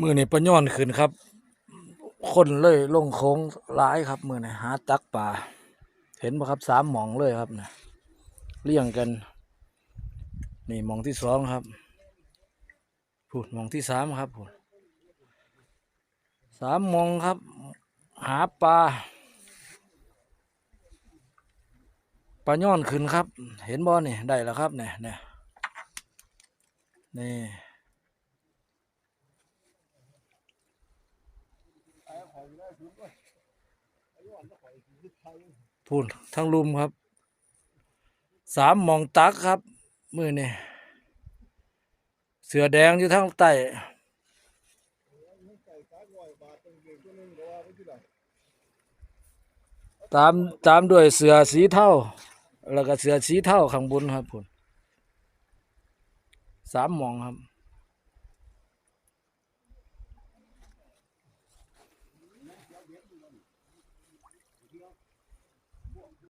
มือนี่ปะย้อนขึ้นครับ คนเลยลงโค้งหลายครับมือนี่หาตักป่า เห็นปะครับสามหมองเลยครับนะเลี่ยงกัน นี่หมองที่สองครับพูดหมองที่สามครับพูดสามหมองครับ หาปลาปลาย้อนขึ้นครับ เห็นบ่นี่ได้แล้วครับเนี่ยเนี่ยนี่ พูนทั้งลุมครับ สามมองตักครับ มือนี่เสือแดงอยู่ทั้งใต้ตามตามด้วยเสือสีเทาแล้วก็เสือสีเทาข้างบนครับพูนสามมองครับ Guerra do Amigo.